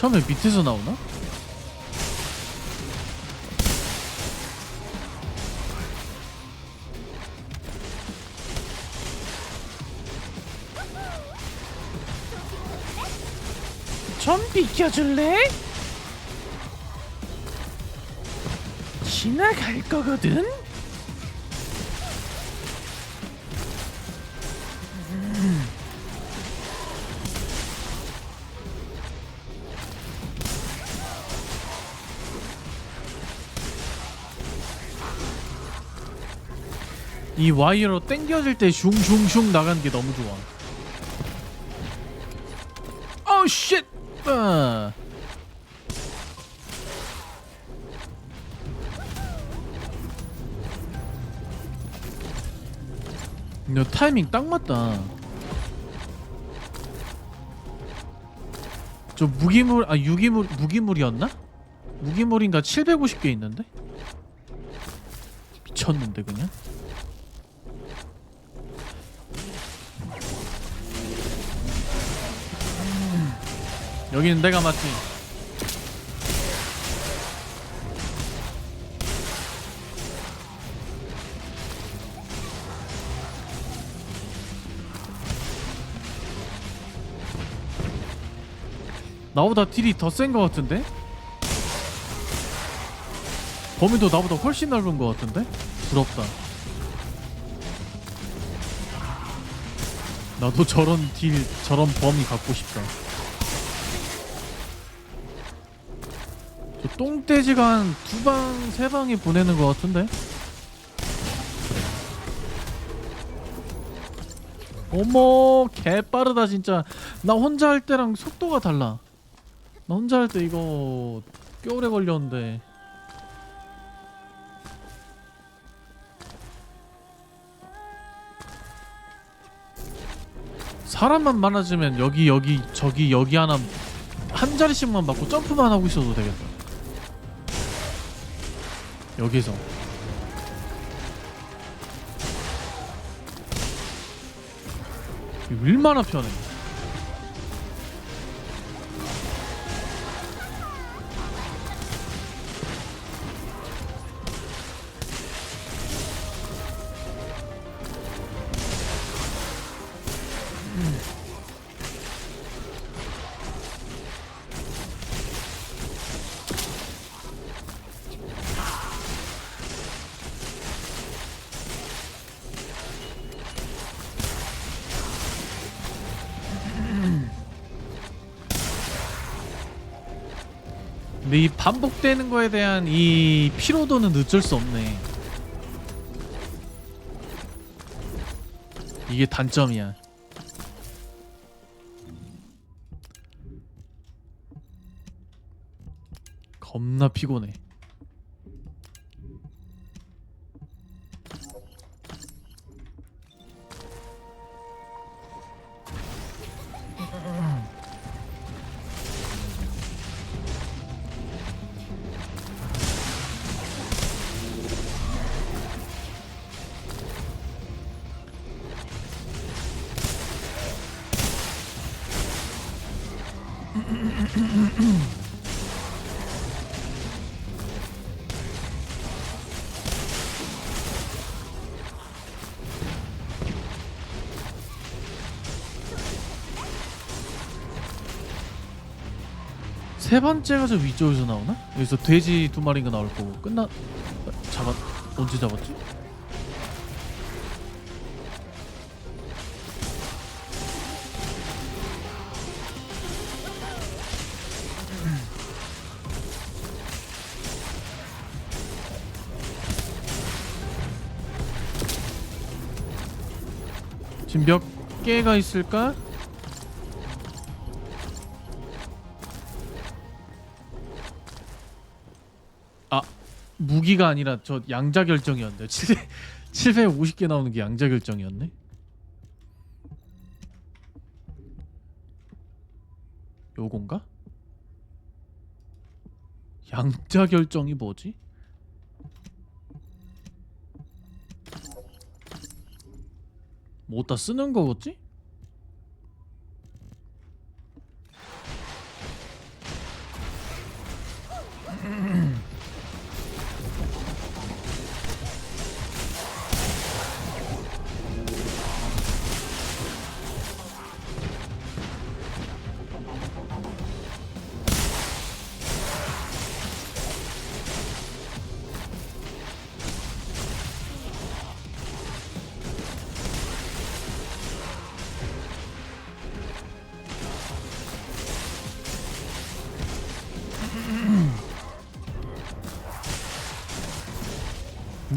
처음에 밑에서 나오나? 좀 비켜줄래? 지나갈 거거든? 이 와이어로 땡겨질 때 슝슝슝 나가는 게 너무 좋아. 어 쉣. 아. 너 타이밍 딱 맞다. 저 무기물 아 유기물 무기물이었나? 무기물인가 750개 있는데? 미쳤는데 그냥. 여기는 내가 맞지. 나보다 딜이 더 센 것 같은데? 범위도 나보다 훨씬 넓은 것 같은데? 부럽다. 나도 저런 딜, 저런 범위 갖고 싶다. 똥돼지가 한 두 방, 세 방에 보내는 것 같은데? 어머, 개 빠르다 진짜. 나 혼자 할 때랑 속도가 달라. 나 혼자 할 때 이거 꽤 오래 걸렸는데. 사람만 많아지면 여기 여기 저기 여기 하나 한 자리씩만 받고 점프만 하고 있어도 되겠다. 여기서 얼마나 편해. 근데 이 반복되는 거에 대한 이 피로도는 어쩔 수 없네. 이게 단점이야. 겁나 피곤해. 세 번째가 저 위쪽에서 나오나? 여기서 돼지 두 마리가 나올 거고 끝나 잡았 언제 잡았지? 지금 몇 개가 있을까? 무기가 아니라 저 양자 결정이었네. 700, 750개 나오는 게 양자 결정이었네. 요건가? 양자 결정이 뭐지? 뭐 어디다 쓰는 거겠지?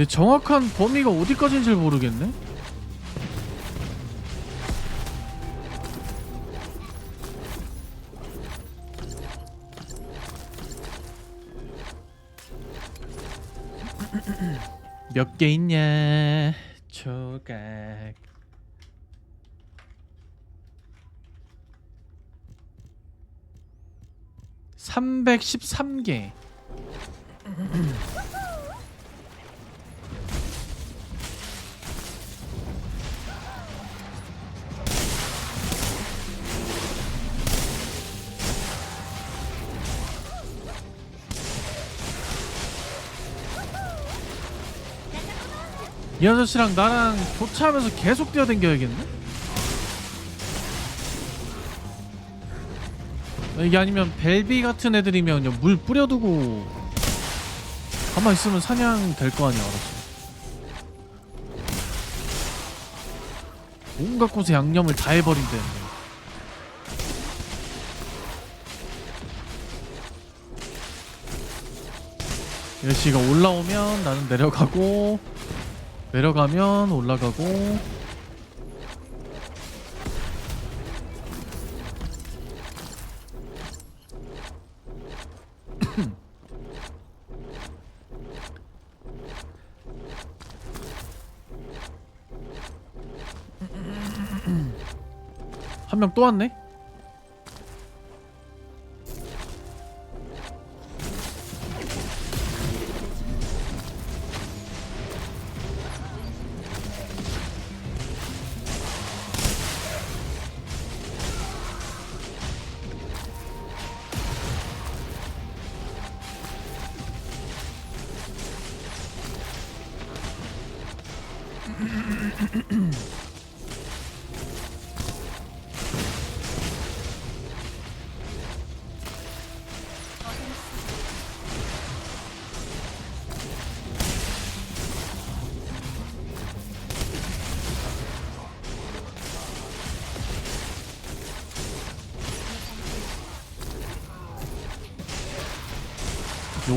근데 정확한 범위가 어디까지인지 를 모르겠네. 몇 개 있냐? 조각. 삼백십삼 개. 이 아저씨랑 나랑 교차하면서 계속 뛰어댕겨야겠네? 이게 아니면 벨비 같은 애들이면 그냥 물 뿌려두고 가만 있으면 사냥 될 거 아니야 알았어 온갖 곳에 양념을 다 해버린대 이 아저씨가 올라오면 나는 내려가고 내려가면 올라가고 한 명 또 왔네?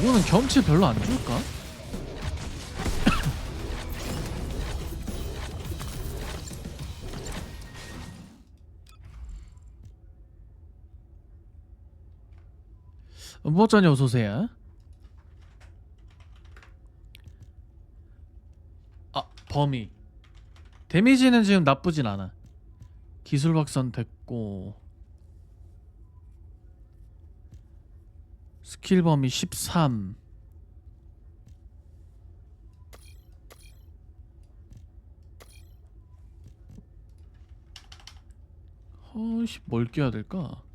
요거는 경치 별로 안 줄까? 뭐짜니 어서오세요? 아 범위 데미지는 지금 나쁘진 않아. 기술 확산 됐고 스킬 범위 13 어이씨 뭘 껴야 될까?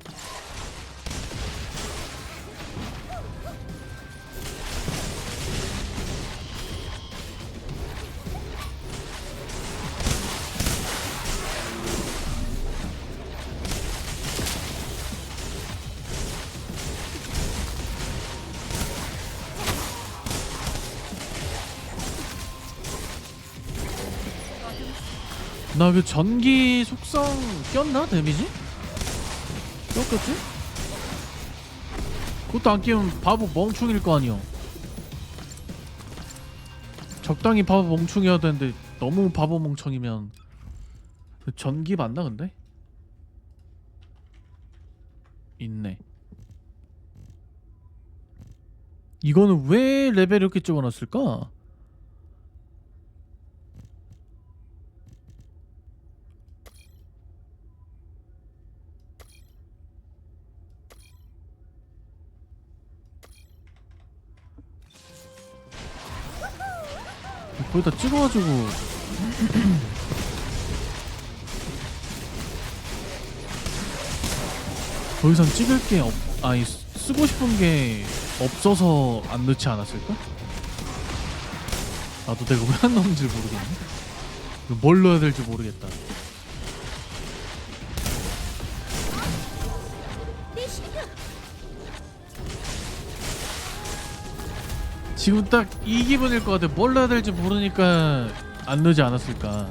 나 그 전기 속성 꼈나 데미지? 꼈겠지? 그것도 안 끼면 바보 멍충일 거 아니야. 적당히 바보 멍충이어야 되는데 너무 바보 멍청이면 그 전기 맞나 근데? 있네. 이거는 왜 레벨 이렇게 찍어놨을까? 거기다 찍어가지고 더 이상 찍을 게 없, 아니 쓰- 쓰고 싶은 게 없어서 안 넣지 않았을까? 나도 내가 왜 안 넣는지 모르겠네. 뭘 넣어야 될지 모르겠다. 지금 딱 이 기분일 것 같아. 뭘 넣어야 될지 모르니까 안 넣지 않았을까.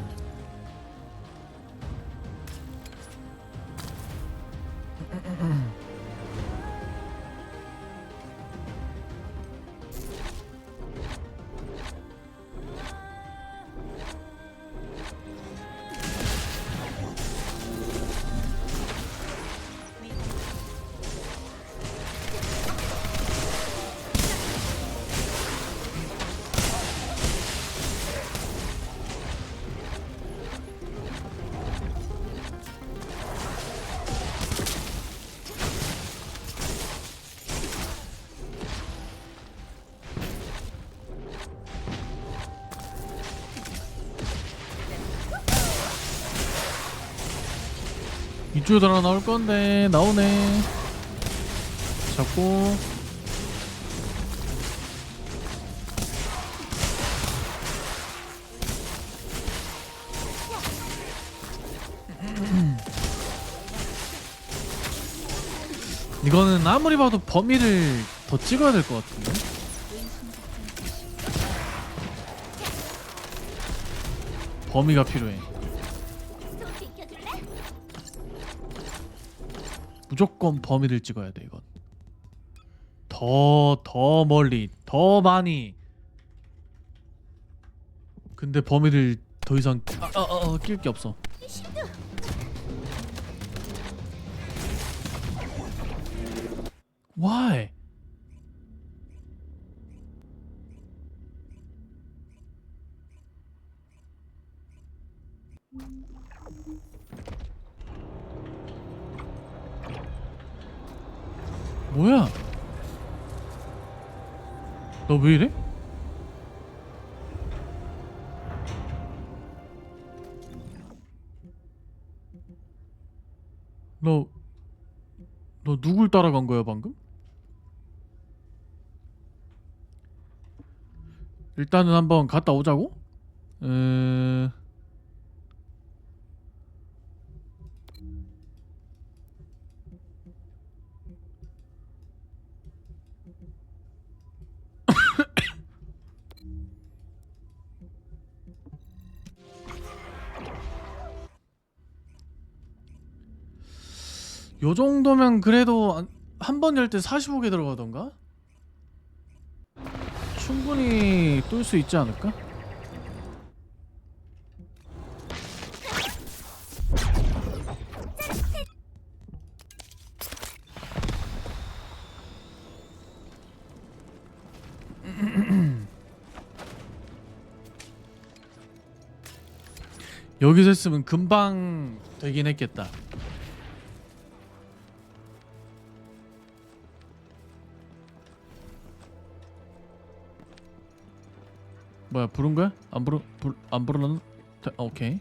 이쪽에 하나 나올 건데 나오네. 잡고 이거는 아무리 봐도 범위를 더 찍어야 될 것 같은데. 범위가 필요해. 무조건 범위를 찍어야 돼 이건. 더더 멀리 더 많이. 근데 범위를 더 이상 아아낄게 없어. Why? 뭐야? 너 왜 이래? 너, 너 누굴 따라간 거야 방금? 일단은 한번 갔다 오자고? 에... 요 정도면 그래도 한 번 열 때 45개 들어가던가? 충분히 뚫을 수 있지 않을까? 여기서 했으면 금방 되긴 했겠다. 뭐야 부른 거야? 안 부르 불, 안 부르는? 자, 오케이.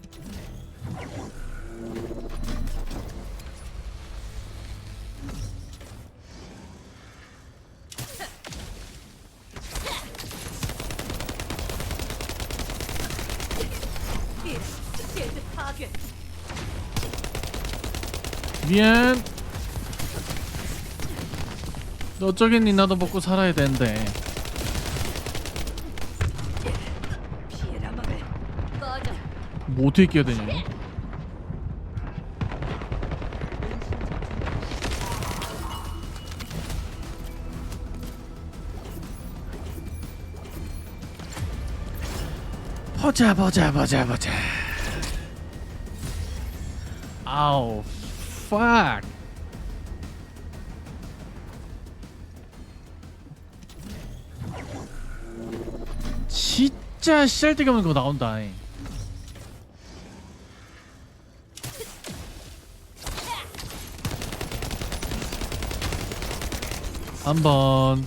미안. 너 어쩌겠니? 나도 먹고 살아야 되는데. 뭐 어떻게 끼야 되냐? 보자 보자 보자 보자. 아우, fuck. 진짜 씨알데기 없는 거 나온다. 잉. 한번.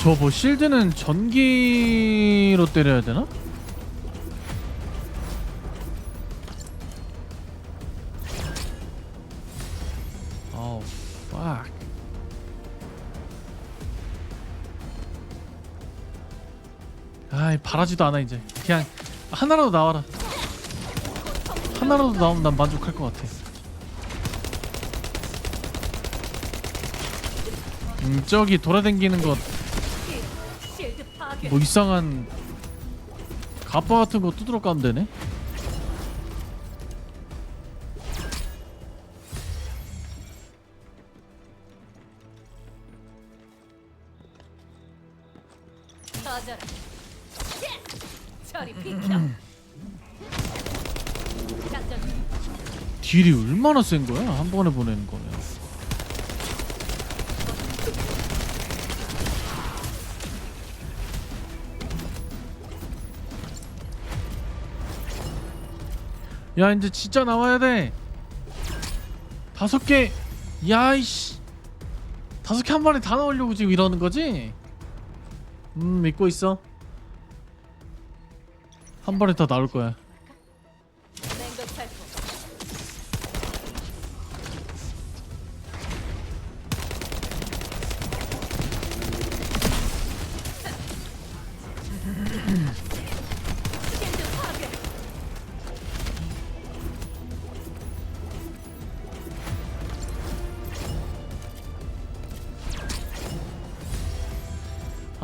저 뭐 실드는 전기로 때려야 되나? 아우 바라지도 않아 이제. 그냥 하나라도 나와라. 하나라도 나오면 난 만족할 것 같아 음 저기 돌아다니는 것. 뭐 이상한 가빠 같은 거 두드러 까면 되네 딜이 얼마나 센 거야? 한 번에 보내는 거면. 야 이제 진짜 나와야 돼. 다섯 개. 야이씨. 다섯 개 한 번에 다 나오려고 지금 이러는 거지? 음 믿고 있어. 한 번에 다 나올 거야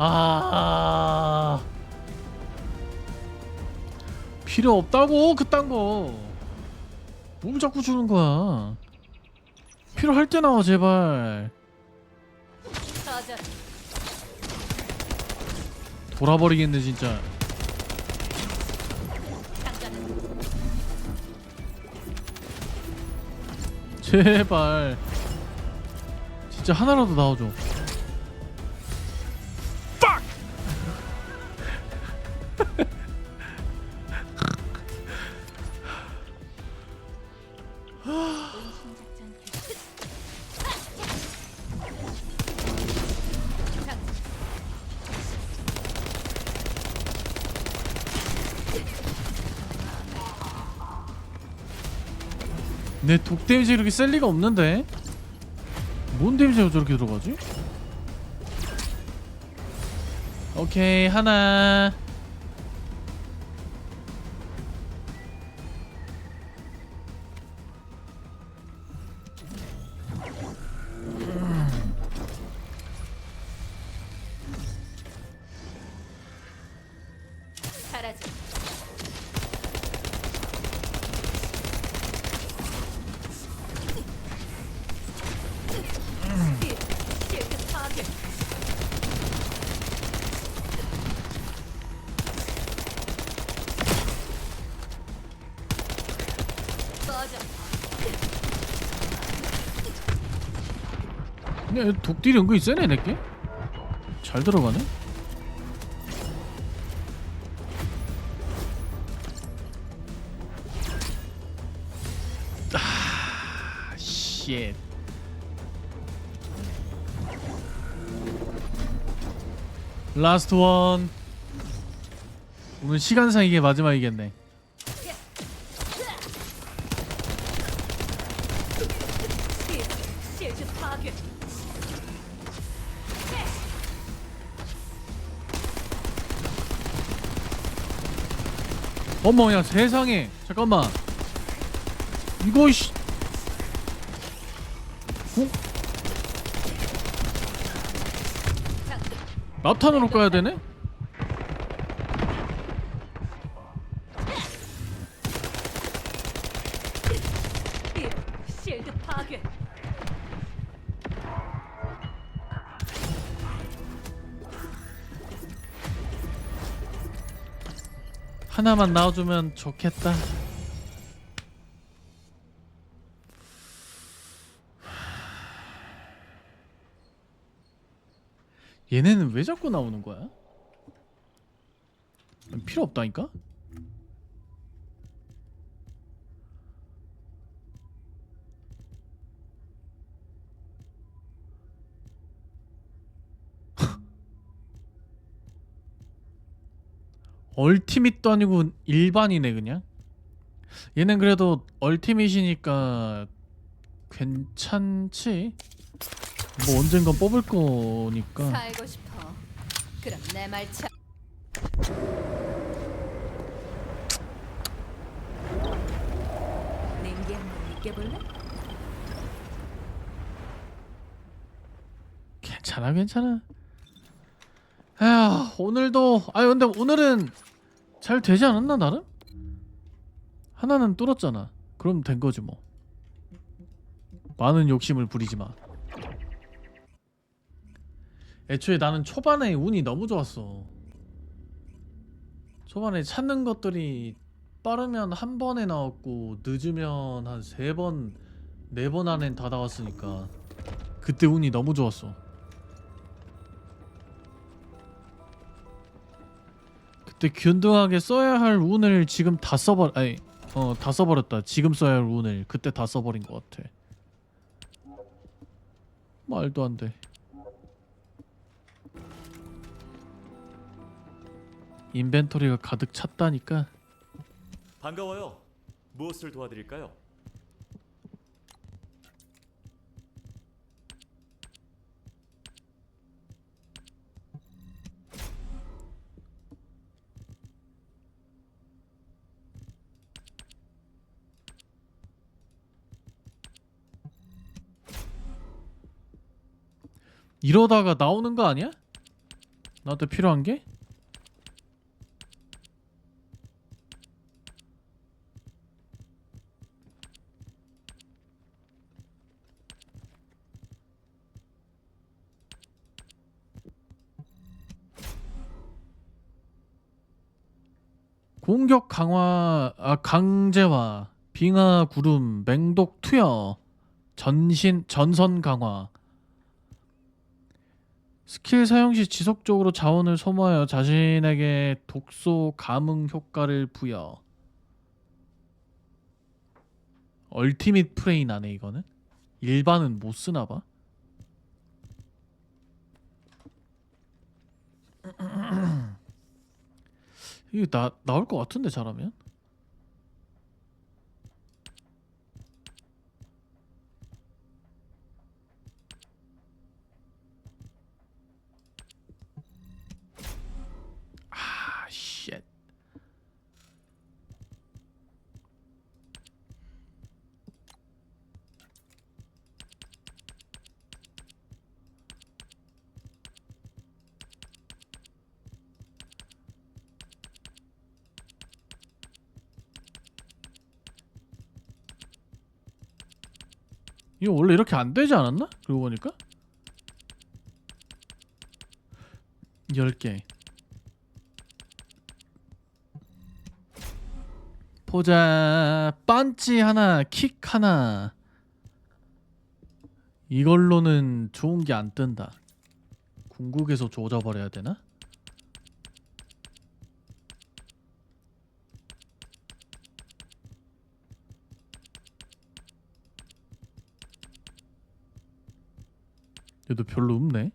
아 필요 없다고 그딴 거. 뭘 자꾸 주는 거야? 필요할 때 나와 제발. 돌아버리겠네 진짜. 제발. 진짜 하나라도 나와줘. 내 독 데미지 이렇게 셀 리가 없는데? 뭔 데미지가 저렇게 들어가지? 오케이 하나 근데 독딜이 은근히 세네 내게? 잘 들어가네? 아 쉣. 라스트 원 오늘 시간상 이게 마지막이겠네 어머 야 세상에 잠깐만 이거 씨 어? 나탄으로 까야 되네? 하나만 나와주면 좋겠다 얘네는 왜 자꾸 나오는 거야? 필요 없다니까? 얼티밋도 아니고 일반이네 그냥 얘는 그래도 얼티밋이니까 괜찮지? 뭐 언젠간 뽑을 거니까 살고 싶어. 그럼 내 말 참. 냉기 한번 느껴볼래? 괜찮아 괜찮아 에휴 오늘도 아 근데 오늘은 잘 되지 않았나 나름? 하나는 뚫었잖아. 그럼 된 거지 뭐. 많은 욕심을 부리지 마. 애초에 나는 초반에 운이 너무 좋았어. 초반에 찾는 것들이 빠르면 한 번에 나왔고 늦으면 한 세 번, 네 번 안엔 다 나왔으니까 그때 운이 너무 좋았어 그때 균등하게 써야 할 운을 지금 다 써버 아니 어다 써버렸다 지금 써야 할 운을 그때 다 써버린 것 같아 말도 안돼 인벤토리가 가득 찼다니까 반가워요. 무엇을 도와드릴까요? 이러다가 나오는 거 아니야? 나한테 필요한 게? 공격 강화 아 강제화 빙하 구름 맹독 투여 전신 전선 강화 스킬 사용 시 지속적으로 자원을 소모하여 자신에게 독소 감응 효과를 부여. 얼티밋 프레인 안에 이거는 일반은 못 쓰나 봐. 이거 나 나올 것 같은데 잘하면. 이거 원래 이렇게 안 되지 않았나? 그러고 보니까? 10개. 보자. 반지 하나 킥 하나. 이걸로는 좋은 게 안 뜬다. 궁극에서 조져버려야 되나? 얘도 별로 없네.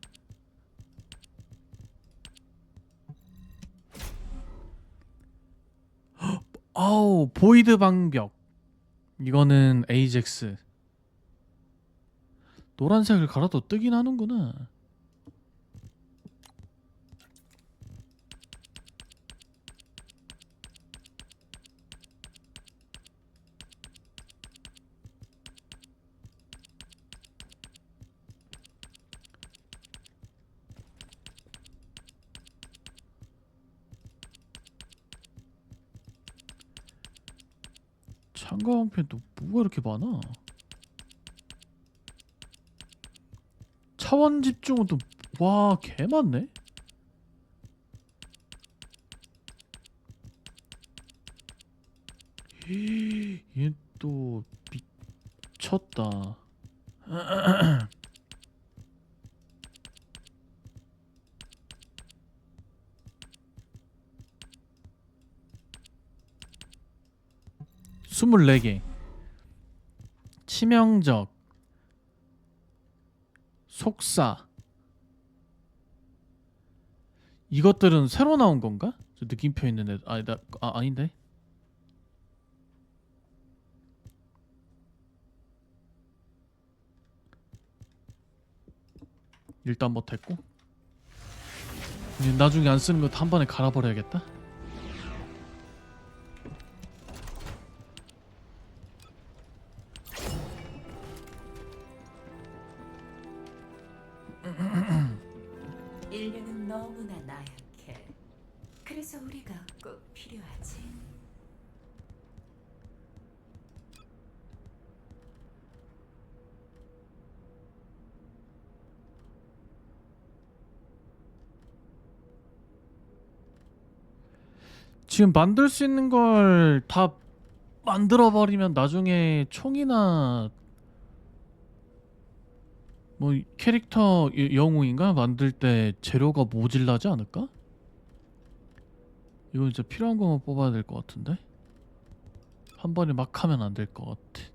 아우 보이드 방벽 이거는 에이젝스. 노란색을 갈아도 뜨긴 하는구나 창가방편도 뭐가 이렇게 많아? 차원 집중은 또 와 개 많네 24개. 치명적 속사. 이것들은 새로 나온 건가? 저 느낌표 있는데 아니다 아 아닌데? 일단 뭐 못했고? 나중에 안 쓰는 것도 한 번에 갈아버려야겠다? 지금 만들 수 있는 걸 다 만들어 버리면 나중에 총이나 뭐 캐릭터 여- 영웅인가 만들 때 재료가 모질라지 않을까? 이건 진짜 필요한 것만 뽑아야 될 것 같은데 한 번에 막 하면 안 될 것 같아.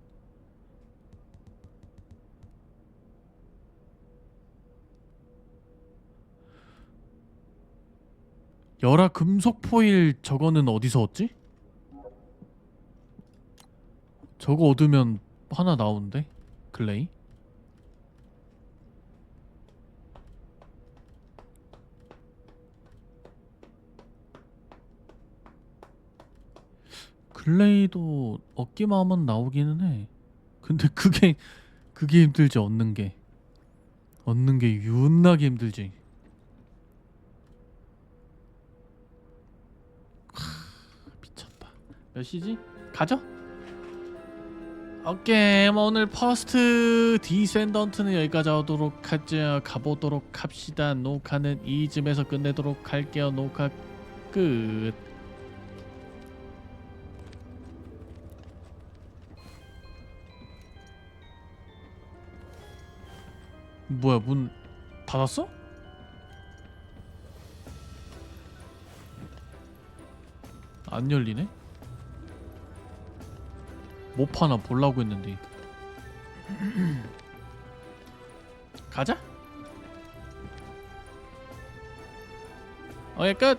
열화 금속 포일 저거는 어디서 얻지? 저거 얻으면 하나 나오는데? 글레이? 글레이도 얻기만 하면 나오기는 해. 근데 그게 그게 힘들지 얻는 게. 얻는 게 윤나게 힘들지 미쳤다. 몇 시지? 가죠? 오케이 뭐 오늘 퍼스트 디센던트는 여기까지 하도록 하죠 가보도록 합시다 녹화는 이쯤에서 끝내도록 할게요 녹화 끝 뭐야 문 닫았어? 안 열리네? 못 파나 보려고 했는데. 가자. 오케이 끝